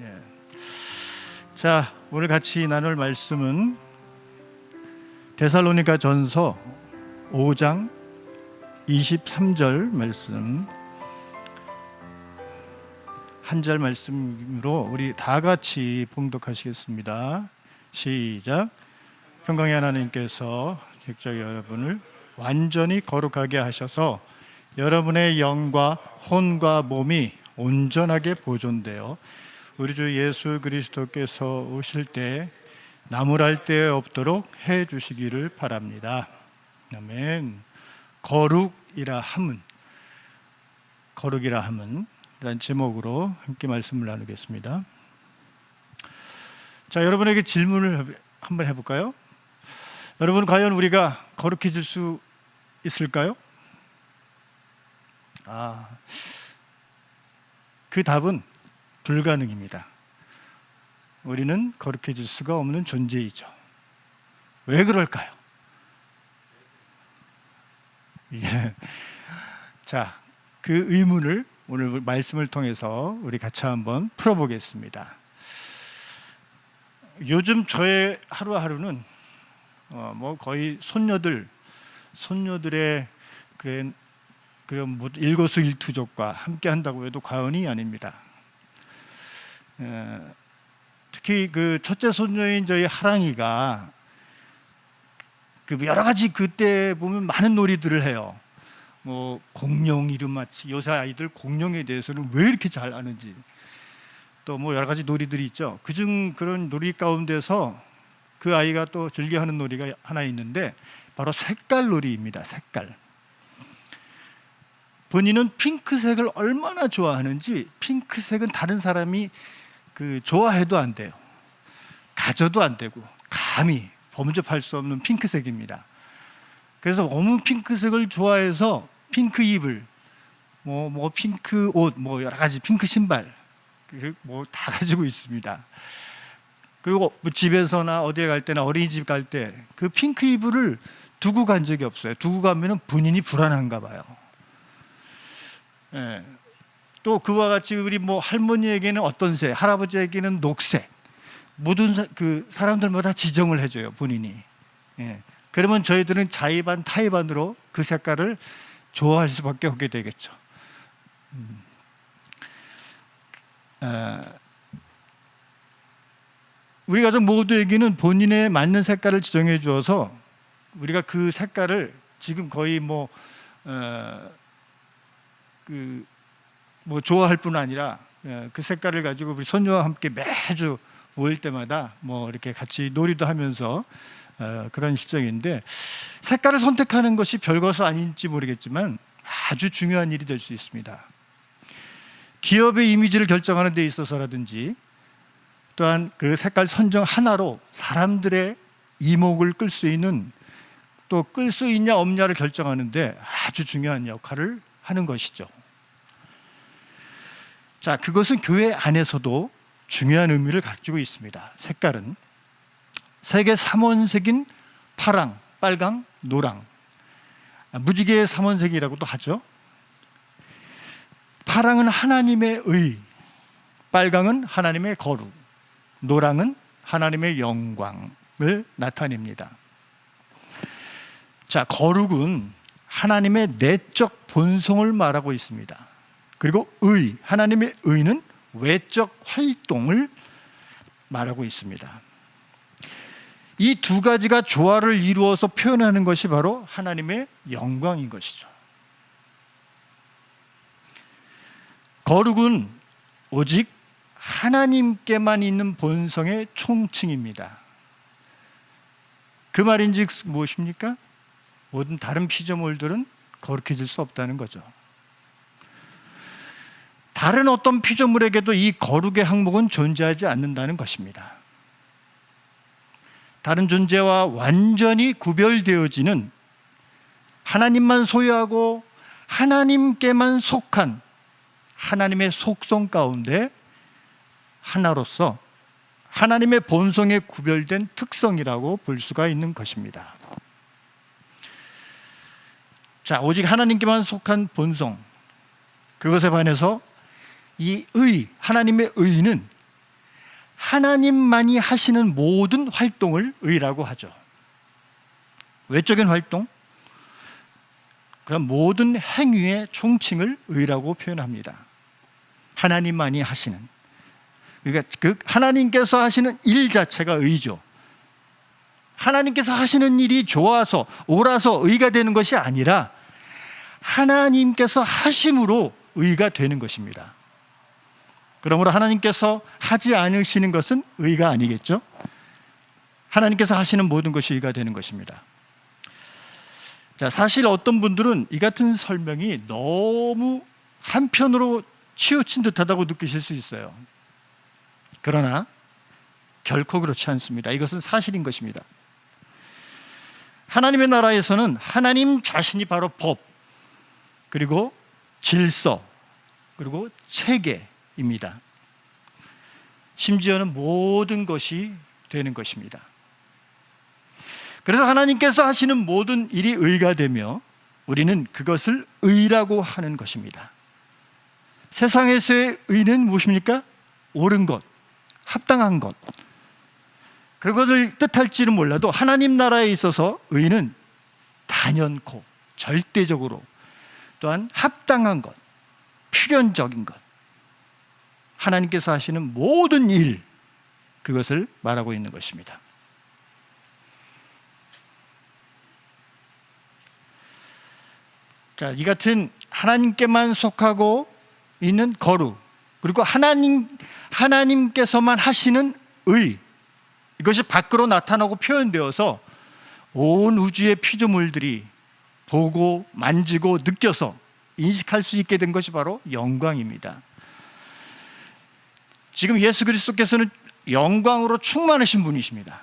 예. 자, 오늘 같이 나눌 말씀은 데살로니가 전서 5장 23절 말씀 한 절 말씀으로 우리 다 같이 봉독하시겠습니다. 시작. 평강의 하나님께서 직접 여러분을 완전히 거룩하게 하셔서 여러분의 영과 혼과 몸이 온전하게 보존되어 우리 주 예수 그리스도께서 오실 때 나무랄 데 없도록 해 주시기를 바랍니다. 아멘. 거룩이라 함은 거룩이라 함은 이란 제목으로 함께 말씀을 나누겠습니다. 자, 여러분에게 질문을 한번 해 볼까요? 여러분 과연 우리가 거룩해질 수 있을까요? 아, 그 답은 불가능입니다. 우리는 거룩해질 수가 없는 존재이죠. 왜 그럴까요? 예. 자, 그 의문을 오늘 말씀을 통해서 우리 같이 한번 풀어보겠습니다. 요즘 저의 하루하루는 어, 뭐 거의 손녀들, 손녀들의 그런 그런 뭐 일거수일투족과 함께 한다고 해도 과언이 아닙니다. 에, 특히 그 첫째 손녀인 저희 하랑이가 그 여러 가지 그때 보면 많은 놀이들을 해요. 뭐 공룡 이름 맞히 요새 아이들 공룡에 대해서는 왜 이렇게 잘 아는지 또 뭐 여러 가지 놀이들이 있죠. 그중 그런 놀이 가운데서 그 아이가 또 즐겨하는 놀이가 하나 있는데 바로 색깔 놀이입니다. 색깔. 본인은 핑크색을 얼마나 좋아하는지 핑크색은 다른 사람이 그 좋아해도 안 돼요. 가져도 안 되고 감히 범접할 수 없는 핑크색입니다. 그래서 너무 핑크색을 좋아해서 핑크 이불, 뭐, 뭐 핑크 옷, 뭐 여러 가지 핑크 신발, 뭐 다 가지고 있습니다. 그리고 뭐 집에서나 어디에 갈 때나 어린이집 갈 때 그 핑크 이불을 두고 간 적이 없어요. 두고 가면은 본인이 불안한가 봐요. 예. 또 그와 같이 우리 뭐 할머니에게는 어떤 색, 할아버지에게는 녹색, 모든 사, 그 사람들마다 지정을 해줘요 본인이. 예. 그러면 저희들은 자의반 타의반으로 그 색깔을 좋아할 수밖에 없게 되겠죠. 음. 어, 우리 가족 모두에게는 본인의 맞는 색깔을 지정해 주어서 우리가 그 색깔을 지금 거의 뭐 어, 그, 뭐 좋아할 뿐 아니라 예, 그 색깔을 가지고 우리 손녀와 함께 매주 모일 때마다 뭐 이렇게 같이 놀이도 하면서 어, 그런 실정인데 색깔을 선택하는 것이 별것은 아닌지 모르겠지만 아주 중요한 일이 될 수 있습니다. 기업의 이미지를 결정하는 데 있어서라든지 또한 그 색깔 선정 하나로 사람들의 이목을 끌 수 있는 또 끌 수 있냐 없냐를 결정하는데 아주 중요한 역할을 하는 것이죠. 자, 그것은 교회 안에서도 중요한 의미를 가지고 있습니다. 색깔은 세계 삼원색인 파랑, 빨강, 노랑, 아, 무지개의 삼원색이라고도 하죠. 파랑은 하나님의 의, 빨강은 하나님의 거룩, 노랑은 하나님의 영광을 나타냅니다. 자, 거룩은 하나님의 내적 본성을 말하고 있습니다. 그리고 의, 하나님의 의는 외적 활동을 말하고 있습니다. 이 두 가지가 조화를 이루어서 표현하는 것이 바로 하나님의 영광인 것이죠. 거룩은 오직 하나님께만 있는 본성의 총칭입니다. 그 말인즉 무엇입니까? 모든 다른 피조물들은 거룩해질 수 없다는 거죠. 다른 어떤 피조물에게도 이 거룩의 항목은 존재하지 않는다는 것입니다. 다른 존재와 완전히 구별되어지는 하나님만 소유하고 하나님께만 속한 하나님의 속성 가운데 하나로서 하나님의 본성에 구별된 특성이라고 볼 수가 있는 것입니다. 자, 오직 하나님께만 속한 본성. 그것에 반해서 이 의, 하나님의 의는 하나님만이 하시는 모든 활동을 의라고 하죠. 외적인 활동, 그런 모든 행위의 총칭을 의라고 표현합니다. 하나님만이 하시는. 그러니까 그 하나님께서 하시는 일 자체가 의죠. 하나님께서 하시는 일이 좋아서 옳아서 의가 되는 것이 아니라 하나님께서 하심으로 의가 되는 것입니다. 그러므로 하나님께서 하지 않으시는 것은 의가 아니겠죠? 하나님께서 하시는 모든 것이 의가 되는 것입니다. 자, 사실 어떤 분들은 이 같은 설명이 너무 한편으로 치우친 듯하다고 느끼실 수 있어요. 그러나 결코 그렇지 않습니다. 이것은 사실인 것입니다. 하나님의 나라에서는 하나님 자신이 바로 법, 그리고 질서, 그리고 체계 입니다. 심지어는 모든 것이 되는 것입니다. 그래서 하나님께서 하시는 모든 일이 의가 되며 우리는 그것을 의라고 하는 것입니다. 세상에서의 의는 무엇입니까? 옳은 것, 합당한 것. 그것을 뜻할지는 몰라도 하나님 나라에 있어서 의는 단연코, 절대적으로 또한 합당한 것, 필연적인 것. 하나님께서 하시는 모든 일, 그것을 말하고 있는 것입니다. 자, 이 같은 하나님께만 속하고 있는 거룩, 그리고 하나님, 하나님께서만 하시는 의, 이것이 밖으로 나타나고 표현되어서 온 우주의 피조물들이 보고 만지고 느껴서 인식할 수 있게 된 것이 바로 영광입니다. 지금 예수 그리스도께서는 영광으로 충만하신 분이십니다.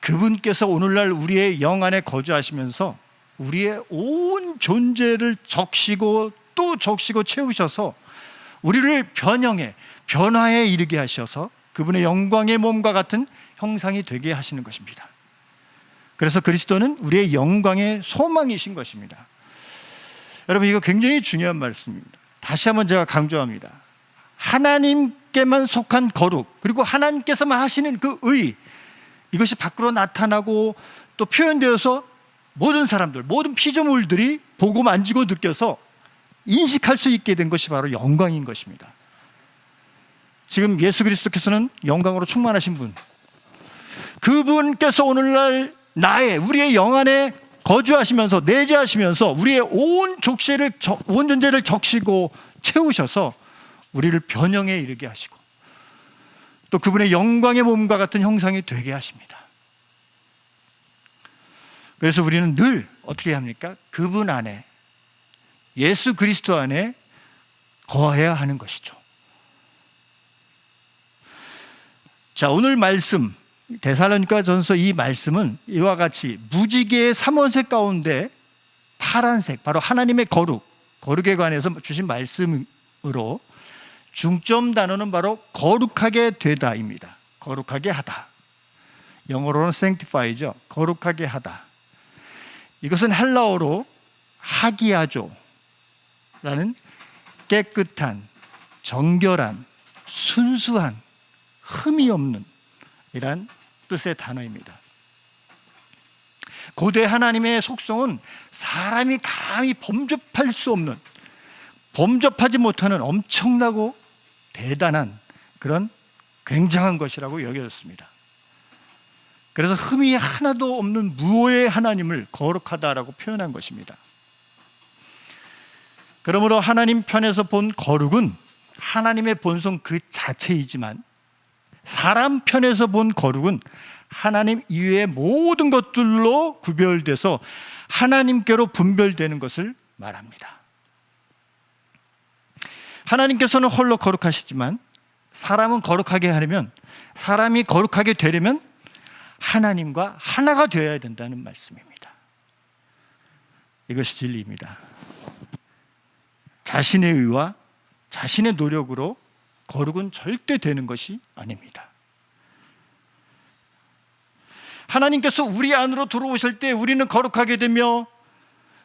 그분께서 오늘날 우리의 영 안에 거주하시면서 우리의 온 존재를 적시고 또 적시고 채우셔서 우리를 변형해 변화에 이르게 하셔서 그분의 영광의 몸과 같은 형상이 되게 하시는 것입니다. 그래서 그리스도는 우리의 영광의 소망이신 것입니다. 여러분 이거 굉장히 중요한 말씀입니다. 다시 한번 제가 강조합니다. 하나님께만 속한 거룩 그리고 하나님께서만 하시는 그 의 이것이 밖으로 나타나고 또 표현되어서 모든 사람들 모든 피조물들이 보고 만지고 느껴서 인식할 수 있게 된 것이 바로 영광인 것입니다. 지금 예수 그리스도께서는 영광으로 충만하신 분 그분께서 오늘날 나의 우리의 영 안에 거주하시면서 내재하시면서 우리의 온 족쇄를 온 존재를 적시고 채우셔서 우리를 변형에 이르게 하시고 또 그분의 영광의 몸과 같은 형상이 되게 하십니다. 그래서 우리는 늘 어떻게 합니까? 그분 안에 예수 그리스도 안에 거해야 하는 것이죠. 자, 오늘 말씀 데살로니가 전서 이 말씀은 이와 같이 무지개의 삼원색 가운데 파란색 바로 하나님의 거룩 거룩에 관해서 주신 말씀으로 중점 단어는 바로 거룩하게 되다입니다. 거룩하게 하다. 영어로는 sanctify죠. 거룩하게 하다. 이것은 헬라어로 하기야조라는 깨끗한, 정결한, 순수한, 흠이 없는 이란 뜻의 단어입니다. 고대 하나님의 속성은 사람이 감히 범접할 수 없는 범접하지 못하는 엄청나고 대단한 그런 굉장한 것이라고 여겨졌습니다. 그래서 흠이 하나도 없는 무오의 하나님을 거룩하다라고 표현한 것입니다. 그러므로 하나님 편에서 본 거룩은 하나님의 본성 그 자체이지만 사람 편에서 본 거룩은 하나님 이외의 모든 것들로 구별돼서 하나님께로 분별되는 것을 말합니다. 하나님께서는 홀로 거룩하시지만 사람은 거룩하게 하려면 사람이 거룩하게 되려면 하나님과 하나가 되어야 된다는 말씀입니다. 이것이 진리입니다. 자신의 의와 자신의 노력으로 거룩은 절대 되는 것이 아닙니다. 하나님께서 우리 안으로 들어오실 때 우리는 거룩하게 되며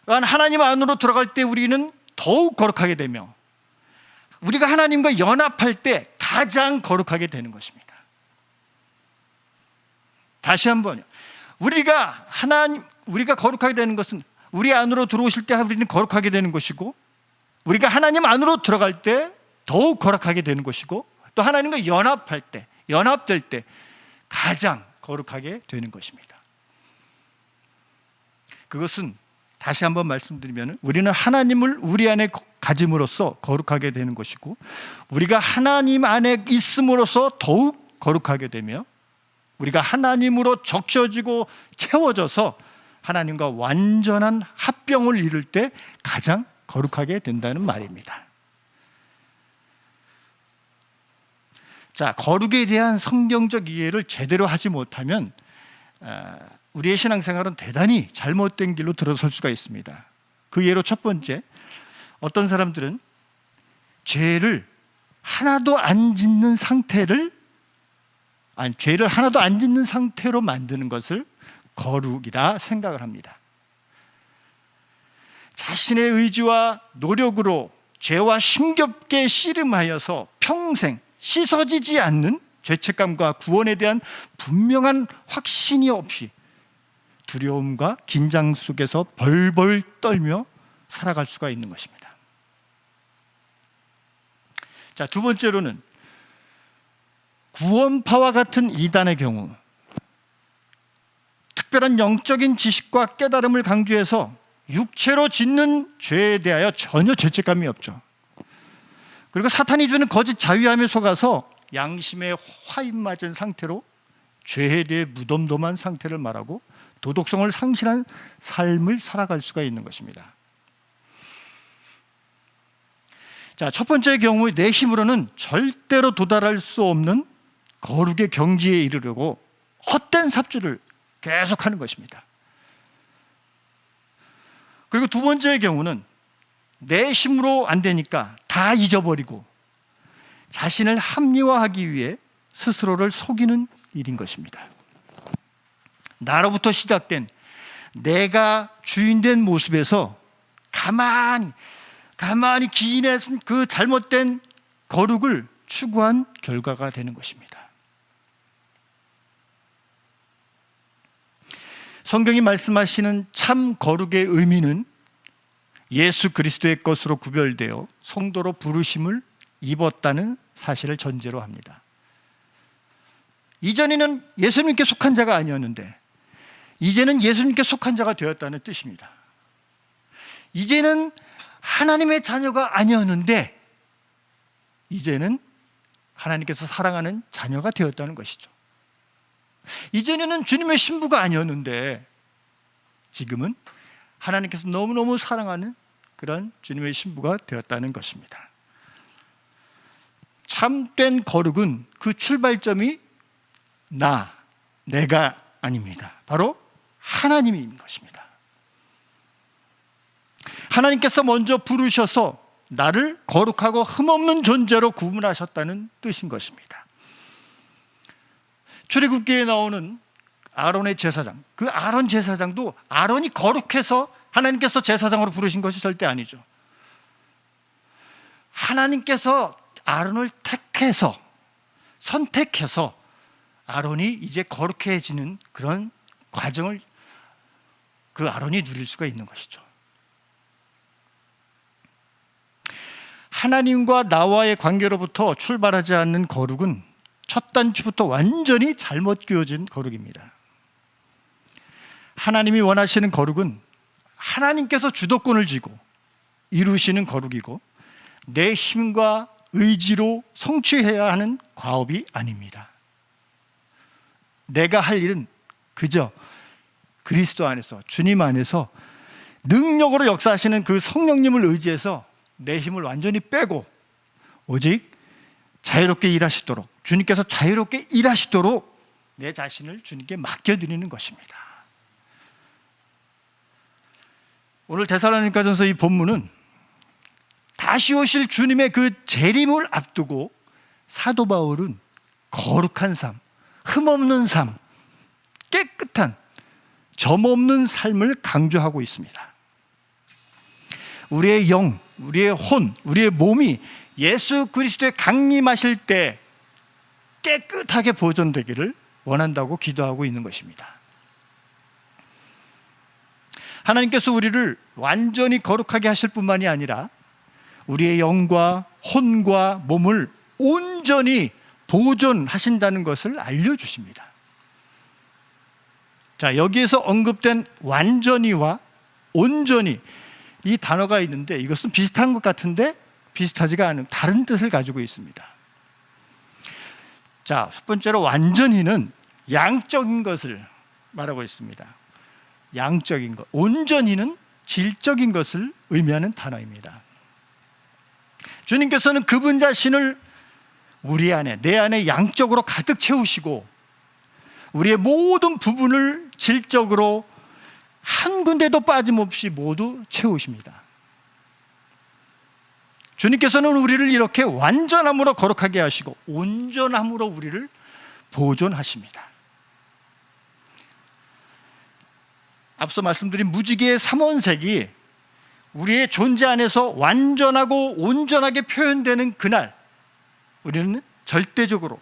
하나님 안으로 들어갈 때 우리는 더욱 거룩하게 되며 우리가 하나님과 연합할 때 가장 거룩하게 되는 것입니다. 다시 한번요. 우리가 하나님 우리가 거룩하게 되는 것은 우리 안으로 들어오실 때 우리는 거룩하게 되는 것이고 우리가 하나님 안으로 들어갈 때 더욱 거룩하게 되는 것이고 또 하나님과 연합할 때 연합될 때 가장 거룩하게 되는 것입니다. 그것은 다시 한번 말씀드리면 우리는 하나님을 우리 안에 가짐으로써 거룩하게 되는 것이고 우리가 하나님 안에 있음으로써 더욱 거룩하게 되며 우리가 하나님으로 적셔지고 채워져서 하나님과 완전한 합병을 이룰 때 가장 거룩하게 된다는 말입니다. 자, 거룩에 대한 성경적 이해를 제대로 하지 못하면 아, 우리의 신앙생활은 대단히 잘못된 길로 들어설 수가 있습니다. 그 예로 첫 번째, 어떤 사람들은 죄를 하나도 안 짓는 상태를 아니 죄를 하나도 안 짓는 상태로 만드는 것을 거룩이라 생각을 합니다. 자신의 의지와 노력으로 죄와 심겹게 씨름하여서 평생 씻어지지 않는 죄책감과 구원에 대한 분명한 확신이 없이 두려움과 긴장 속에서 벌벌 떨며 살아갈 수가 있는 것입니다. 자, 두 번째로는 구원파와 같은 이단의 경우 특별한 영적인 지식과 깨달음을 강조해서 육체로 짓는 죄에 대하여 전혀 죄책감이 없죠. 그리고 사탄이 주는 거짓 자유함에 속아서 양심에 화인 맞은 상태로 죄에 대해 무덤덤한 상태를 말하고 도덕성을 상실한 삶을 살아갈 수가 있는 것입니다. 자, 첫 번째 경우 내 힘으로는 절대로 도달할 수 없는 거룩의 경지에 이르려고 헛된 삽질을 계속하는 것입니다. 그리고 두 번째의 경우는 내 힘으로 안 되니까 다 잊어버리고 자신을 합리화하기 위해 스스로를 속이는 일인 것입니다. 나로부터 시작된 내가 주인된 모습에서 가만히 가만히 기인의 그 잘못된 거룩을 추구한 결과가 되는 것입니다. 성경이 말씀하시는 참 거룩의 의미는 예수 그리스도의 것으로 구별되어 성도로 부르심을 입었다는 사실을 전제로 합니다. 이전에는 예수님께 속한 자가 아니었는데 이제는 예수님께 속한 자가 되었다는 뜻입니다. 이제는 하나님의 자녀가 아니었는데 이제는 하나님께서 사랑하는 자녀가 되었다는 것이죠. 이전에는 주님의 신부가 아니었는데 지금은 하나님께서 너무너무 사랑하는 그런 주님의 신부가 되었다는 것입니다. 참된 거룩은 그 출발점이 나, 내가 아닙니다. 바로 하나님이 있는 것입니다. 하나님께서 먼저 부르셔서 나를 거룩하고 흠없는 존재로 구분하셨다는 뜻인 것입니다. 출애굽기에 나오는 아론의 제사장, 그 아론 제사장도 아론이 거룩해서 하나님께서 제사장으로 부르신 것이 절대 아니죠. 하나님께서 아론을 택해서 선택해서 아론이 이제 거룩해지는 그런 과정을 그 아론이 누릴 수가 있는 것이죠. 하나님과 나와의 관계로부터 출발하지 않는 거룩은 첫 단추부터 완전히 잘못 끼워진 거룩입니다. 하나님이 원하시는 거룩은 하나님께서 주도권을 쥐고 이루시는 거룩이고 내 힘과 의지로 성취해야 하는 과업이 아닙니다. 내가 할 일은 그저 그리스도 안에서 주님 안에서 능력으로 역사하시는 그 성령님을 의지해서 내 힘을 완전히 빼고 오직 자유롭게 일하시도록 주님께서 자유롭게 일하시도록 내 자신을 주님께 맡겨드리는 것입니다. 오늘 데살로니가전서 이 본문은 다시 오실 주님의 그 재림을 앞두고 사도 바울은 거룩한 삶, 흠없는 삶, 깨끗한 점 없는 삶을 강조하고 있습니다. 우리의 영, 우리의 혼, 우리의 몸이 예수 그리스도의 강림하실 때 깨끗하게 보존되기를 원한다고 기도하고 있는 것입니다. 하나님께서 우리를 완전히 거룩하게 하실 뿐만이 아니라 우리의 영과 혼과 몸을 온전히 보존하신다는 것을 알려주십니다. 자, 여기에서 언급된 완전히와 온전히 이 단어가 있는데 이것은 비슷한 것 같은데 비슷하지가 않은 다른 뜻을 가지고 있습니다. 자, 첫 번째로 완전히는 양적인 것을 말하고 있습니다. 양적인 것. 온전히는 질적인 것을 의미하는 단어입니다. 주님께서는 그분 자신을 우리 안에, 내 안에 양적으로 가득 채우시고 우리의 모든 부분을 질적으로 한 군데도 빠짐없이 모두 채우십니다. 주님께서는 우리를 이렇게 완전함으로 거룩하게 하시고 온전함으로 우리를 보존하십니다. 앞서 말씀드린 무지개의 삼원색이 우리의 존재 안에서 완전하고 온전하게 표현되는 그날 우리는 절대적으로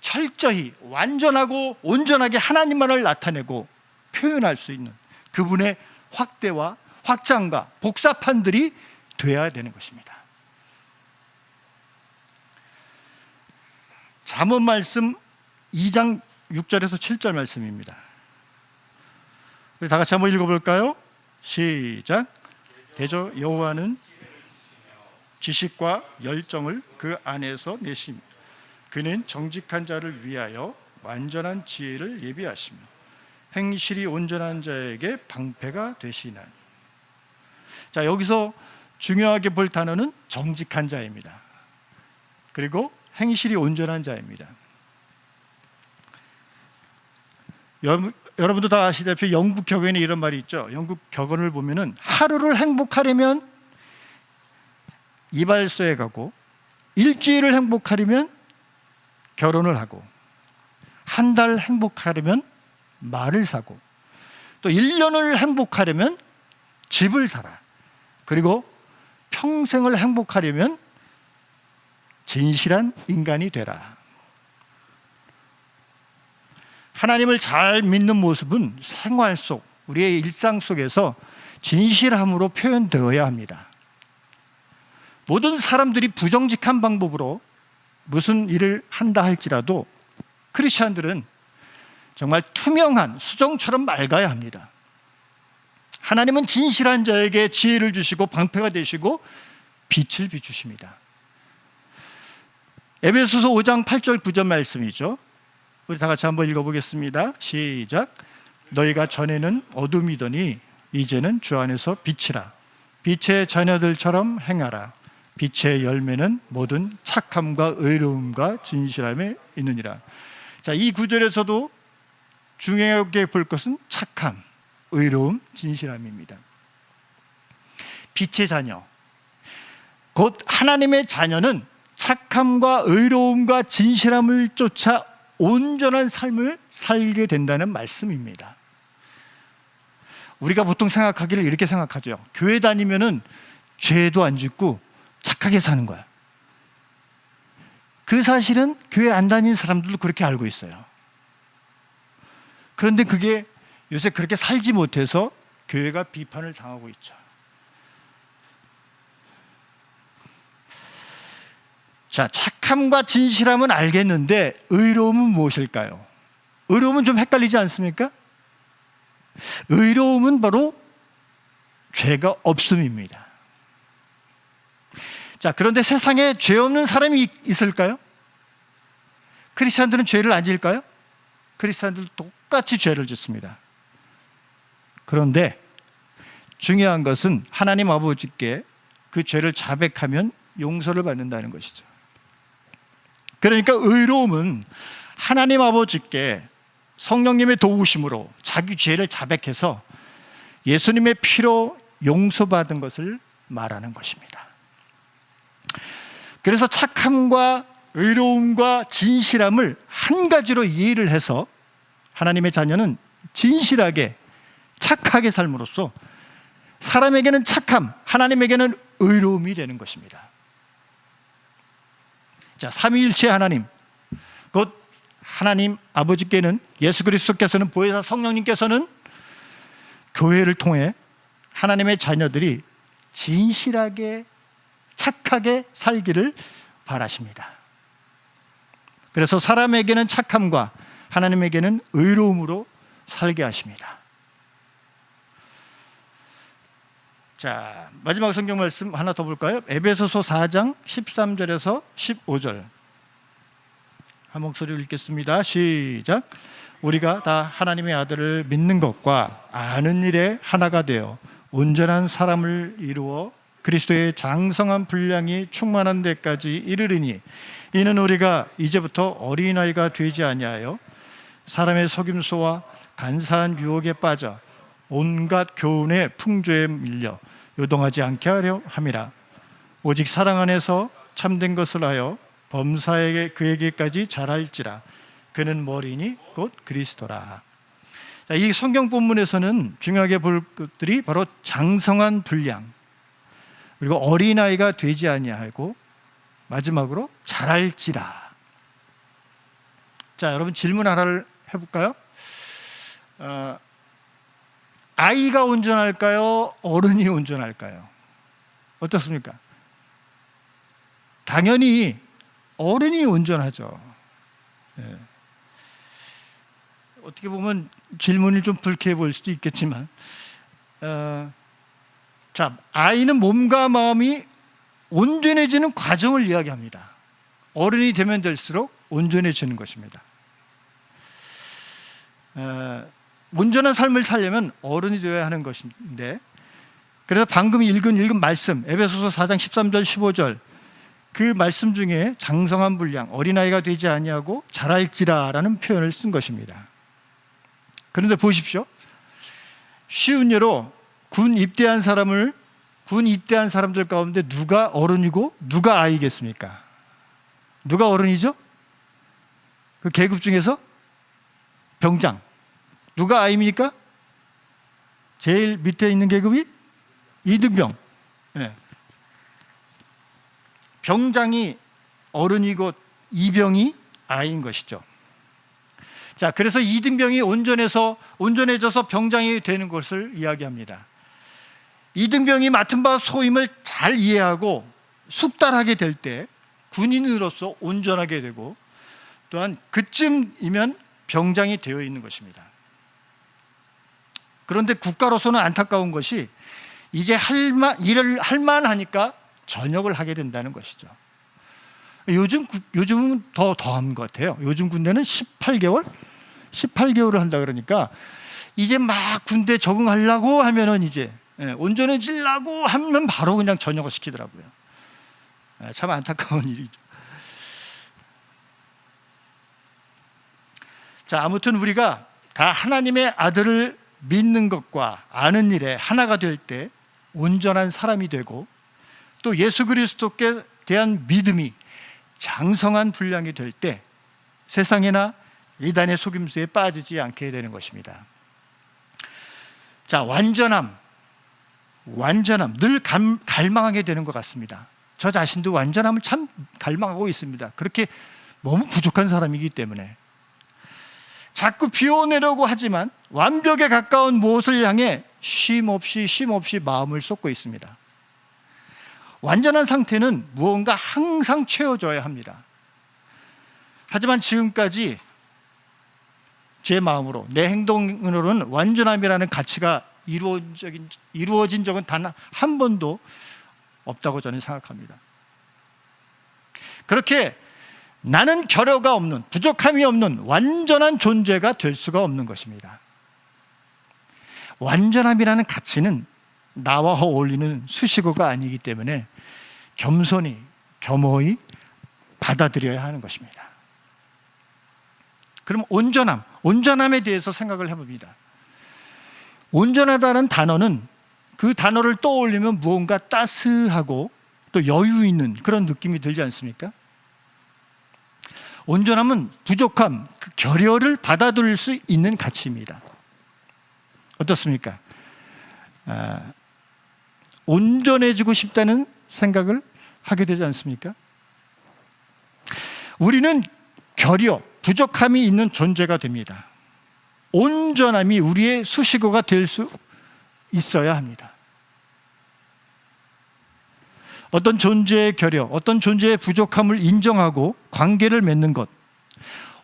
철저히 완전하고 온전하게 하나님만을 나타내고 표현할 수 있는 그분의 확대와 확장과 복사판들이 돼야 되는 것입니다. 잠언 말씀 2장 6절에서 7절 말씀입니다. 우리 다 같이 한번 읽어볼까요? 시작. 대저 여호와는 지식과 열정을 그 안에서 내심. 그는 정직한 자를 위하여 완전한 지혜를 예비하시며 행실이 온전한 자에게 방패가 되시나니. 자 여기서 중요하게 볼 단어는 정직한 자입니다. 그리고 행실이 온전한 자입니다. 여러분, 여러분도 다 아시다시피 영국 격언에 이런 말이 있죠. 영국 격언을 보면은 하루를 행복하려면 이발소에 가고 일주일을 행복하려면 결혼을 하고 한 달 행복하려면 말을 사고 또 1년을 행복하려면 집을 사라. 그리고 평생을 행복하려면 진실한 인간이 되라. 하나님을 잘 믿는 모습은 생활 속, 우리의 일상 속에서 진실함으로 표현되어야 합니다. 모든 사람들이 부정직한 방법으로 무슨 일을 한다 할지라도 크리스천들은 정말 투명한 수정처럼 맑아야 합니다. 하나님은 진실한 자에게 지혜를 주시고 방패가 되시고 빛을 비추십니다. 에베소서 5장 8절 9절 말씀이죠. 우리 다 같이 한번 읽어보겠습니다. 시작. 너희가 전에는 어둠이더니 이제는 주 안에서 빛이라. 빛의 자녀들처럼 행하라. 빛의 열매는 모든 착함과 의로움과 진실함에 있느니라. 자, 이 구절에서도 중요하게 볼 것은 착함, 의로움, 진실함입니다. 빛의 자녀. 곧 하나님의 자녀는 착함과 의로움과 진실함을 쫓아 온전한 삶을 살게 된다는 말씀입니다. 우리가 보통 생각하기를 이렇게 생각하죠. 교회 다니면은 죄도 안 짓고 착하게 사는 거야. 그 사실은 교회 안 다니는 사람들도 그렇게 알고 있어요. 그런데 그게 요새 그렇게 살지 못해서 교회가 비판을 당하고 있죠. 자, 착함과 진실함은 알겠는데 의로움은 무엇일까요? 의로움은 좀 헷갈리지 않습니까? 의로움은 바로 죄가 없음입니다. 자, 그런데 세상에 죄 없는 사람이 있을까요? 크리스천들은 죄를 안 지을까요? 크리스천들 똑같이 죄를 짓습니다. 그런데 중요한 것은 하나님 아버지께 그 죄를 자백하면 용서를 받는다는 것이죠. 그러니까 의로움은 하나님 아버지께 성령님의 도우심으로 자기 죄를 자백해서 예수님의 피로 용서받은 것을 말하는 것입니다. 그래서 착함과 의로움과 진실함을 한 가지로 이해를 해서 하나님의 자녀는 진실하게 착하게 삶으로써 사람에게는 착함, 하나님에게는 의로움이 되는 것입니다. 자, 삼위일체 하나님. 곧 하나님 아버지께는 예수 그리스도께서는 보혜사 성령님께서는 교회를 통해 하나님의 자녀들이 진실하게 착하게 살기를 바라십니다. 그래서 사람에게는 착함과 하나님에게는 의로움으로 살게 하십니다. 자, 마지막 성경 말씀 하나 더 볼까요? 에베소서 4장 13절에서 15절. 한 목소리로 읽겠습니다. 시작. 우리가 다 하나님의 아들을 믿는 것과 아는 일에 하나가 되어 온전한 사람을 이루어 그리스도의 장성한 분량이 충만한 데까지 이르리니 이는 우리가 이제부터 어린아이가 되지 아니하여 사람의 속임수와 간사한 유혹에 빠져 온갖 교훈의 풍조에 밀려 요동하지 않게 하려 함이라. 오직 사랑 안에서 참된 것을 하여 범사에게 그에게까지 자랄지라. 그는 머리니 곧 그리스도라. 자, 이 성경 본문에서는 중요하게 볼 것들이 바로 장성한 분량 그리고 어린아이가 되지 아니하고 마지막으로 자랄지라 자 여러분 질문 하나를 해볼까요? 어, 아이가 운전할까요? 어른이 운전할까요? 어떻습니까? 당연히 어른이 운전하죠. 예. 어떻게 보면 질문이 좀 불쾌해 보일 수도 있겠지만, 어, 자 아이는 몸과 마음이 온전해지는 과정을 이야기합니다. 어른이 되면 될수록 온전해지는 것입니다. 어, 온전한 삶을 살려면 어른이 되어야 하는 것인데 그래서 방금 읽은 읽은 말씀 에베소서 4장 13절 15절 그 말씀 중에 장성한 분량 어린아이가 되지 아니하고 자랄지라라는 표현을 쓴 것입니다. 그런데 보십시오. 쉬운 예로 군 입대한 사람을 군 입대한 사람들 가운데 누가 어른이고 누가 아이겠습니까? 누가 어른이죠? 그 계급 중에서 병장. 누가 아이입니까? 제일 밑에 있는 계급이 이등병. 예. 병장이 어른이고 이병이 아이인 것이죠. 자, 그래서 이등병이 온전해서 온전해져서 병장이 되는 것을 이야기합니다. 이등병이 맡은 바 소임을 잘 이해하고 숙달하게 될 때 군인으로서 온전하게 되고 또한 그쯤이면 병장이 되어 있는 것입니다. 그런데 국가로서는 안타까운 것이 이제 할만 일을 할만하니까 전역을 하게 된다는 것이죠. 요즘 요즘은 더 더한 것 같아요. 요즘 군대는 18개월, 18개월을 한다 그러니까 이제 막 군대 적응하려고 하면은 이제 예, 온전해지려고 하면 바로 그냥 전역을 시키더라고요. 예, 참 안타까운 일이죠. 자, 아무튼 우리가 다 하나님의 아들을 믿는 것과 아는 일에 하나가 될 때 온전한 사람이 되고 또 예수 그리스도께 대한 믿음이 장성한 분량이 될 때 세상이나 이단의 속임수에 빠지지 않게 되는 것입니다. 자, 완전함. 완전함. 늘 감, 갈망하게 되는 것 같습니다. 저 자신도 완전함을 참 갈망하고 있습니다. 그렇게 너무 부족한 사람이기 때문에. 자꾸 비워내려고 하지만 완벽에 가까운 무엇을 향해 쉼 없이 쉼 없이 마음을 쏟고 있습니다. 완전한 상태는 무언가 항상 채워져야 합니다. 하지만 지금까지 제 마음으로 내 행동으로는 완전함이라는 가치가 이루어진, 이루어진 적은 단 한 번도 없다고 저는 생각합니다. 그렇게 나는 결여가 없는 부족함이 없는 완전한 존재가 될 수가 없는 것입니다. 완전함이라는 가치는 나와 어울리는 수식어가 아니기 때문에 겸손히 겸허히 받아들여야 하는 것입니다. 그럼 온전함, 온전함에 대해서 생각을 해봅니다. 온전하다는 단어는 그 단어를 떠올리면 무언가 따스하고 또 여유 있는 그런 느낌이 들지 않습니까? 온전함은 부족함, 그 결여를 받아들일 수 있는 가치입니다. 어떻습니까? 아, 온전해지고 싶다는 생각을 하게 되지 않습니까? 우리는 결여, 부족함이 있는 존재가 됩니다. 온전함이 우리의 수식어가 될 수 있어야 합니다. 어떤 존재의 결여, 어떤 존재의 부족함을 인정하고 관계를 맺는 것,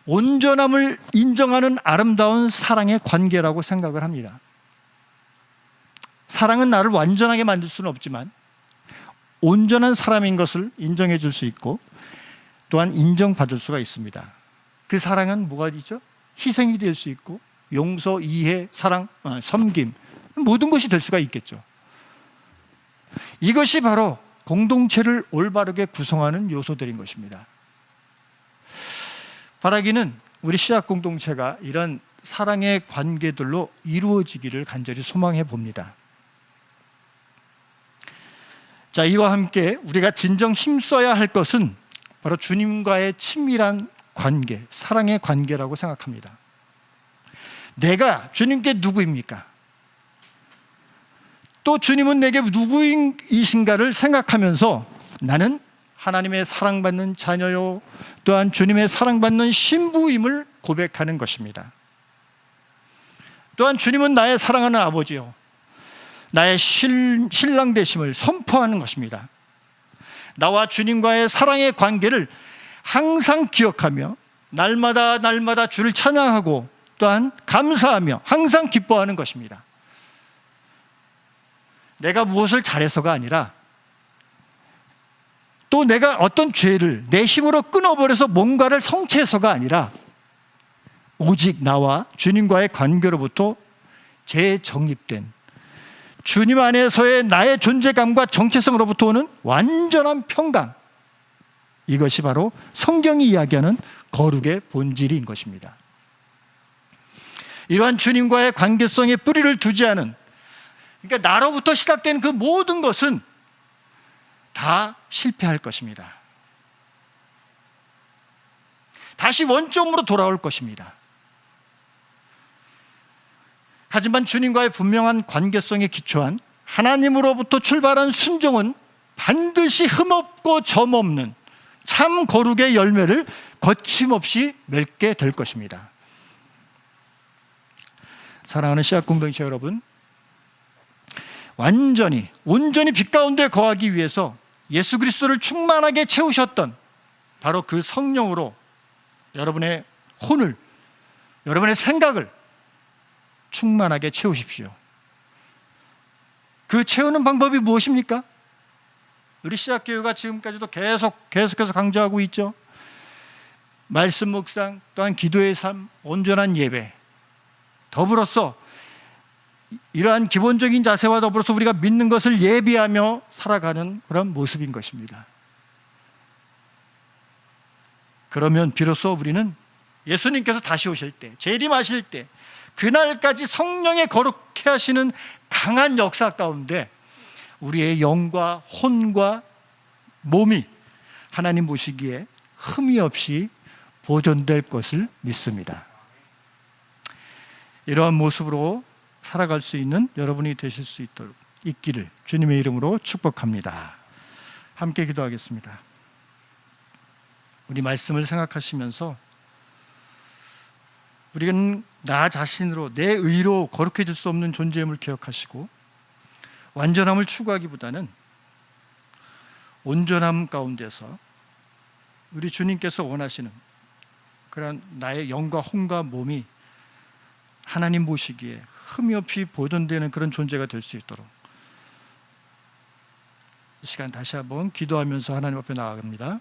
온전함을 인정하는 아름다운 사랑의 관계라고 생각을 합니다. 사랑은 나를 완전하게 만들 수는 없지만 온전한 사람인 것을 인정해 줄 수 있고 또한 인정받을 수가 있습니다. 그 사랑은 뭐가 있죠? 희생이 될 수 있고 용서, 이해, 사랑, 어, 섬김 모든 것이 될 수가 있겠죠. 이것이 바로 공동체를 올바르게 구성하는 요소들인 것입니다. 바라기는 우리 시약 공동체가 이런 사랑의 관계들로 이루어지기를 간절히 소망해 봅니다. 자, 이와 함께 우리가 진정 힘써야 할 것은 바로 주님과의 친밀한 관계, 사랑의 관계라고 생각합니다. 내가 주님께 누구입니까? 또 주님은 내게 누구이신가를 생각하면서 나는 하나님의 사랑받는 자녀요, 또한 주님의 사랑받는 신부임을 고백하는 것입니다. 또한 주님은 나의 사랑하는 아버지요, 나의 실, 신랑 되심을 선포하는 것입니다. 나와 주님과의 사랑의 관계를 항상 기억하며 날마다 날마다 주를 찬양하고 또한 감사하며 항상 기뻐하는 것입니다. 내가 무엇을 잘해서가 아니라 또 내가 어떤 죄를 내 힘으로 끊어버려서 뭔가를 성취해서가 아니라 오직 나와 주님과의 관계로부터 재정립된 주님 안에서의 나의 존재감과 정체성으로부터 오는 완전한 평강. 이것이 바로 성경이 이야기하는 거룩의 본질인 것입니다. 이러한 주님과의 관계성에 뿌리를 두지 않은 그러니까 나로부터 시작된 그 모든 것은 다 실패할 것입니다. 다시 원점으로 돌아올 것입니다. 하지만 주님과의 분명한 관계성에 기초한 하나님으로부터 출발한 순종은 반드시 흠없고 점없는 참 거룩의 열매를 거침없이 맺게 될 것입니다. 사랑하는 씨앗 공동체 여러분, 완전히 온전히 빛 가운데 거하기 위해서 예수 그리스도를 충만하게 채우셨던 바로 그 성령으로 여러분의 혼을 여러분의 생각을 충만하게 채우십시오. 그 채우는 방법이 무엇입니까? 우리 시작교회가 지금까지도 계속 계속해서 강조하고 있죠. 말씀 묵상 또한 기도의 삶, 온전한 예배. 더불어서 이러한 기본적인 자세와 더불어서 우리가 믿는 것을 예비하며 살아가는 그런 모습인 것입니다. 그러면 비로소 우리는 예수님께서 다시 오실 때, 재림하실 때, 그날까지 성령의 거룩해 하시는 강한 역사 가운데 우리의 영과 혼과 몸이 하나님 보시기에 흠이 없이 보존될 것을 믿습니다. 이러한 모습으로 살아갈 수 있는 여러분이 되실 수 있도록 있기를 주님의 이름으로 축복합니다. 함께 기도하겠습니다. 우리 말씀을 생각하시면서 우리는 나 자신으로 내 의로 거룩해질 수 없는 존재임을 기억하시고 완전함을 추구하기보다는 온전함 가운데서 우리 주님께서 원하시는 그런 나의 영과 혼과 몸이 하나님 보시기에 흠이 없이 보존되는 그런 존재가 될 수 있도록 이 시간 다시 한번 기도하면서 하나님 앞에 나아갑니다.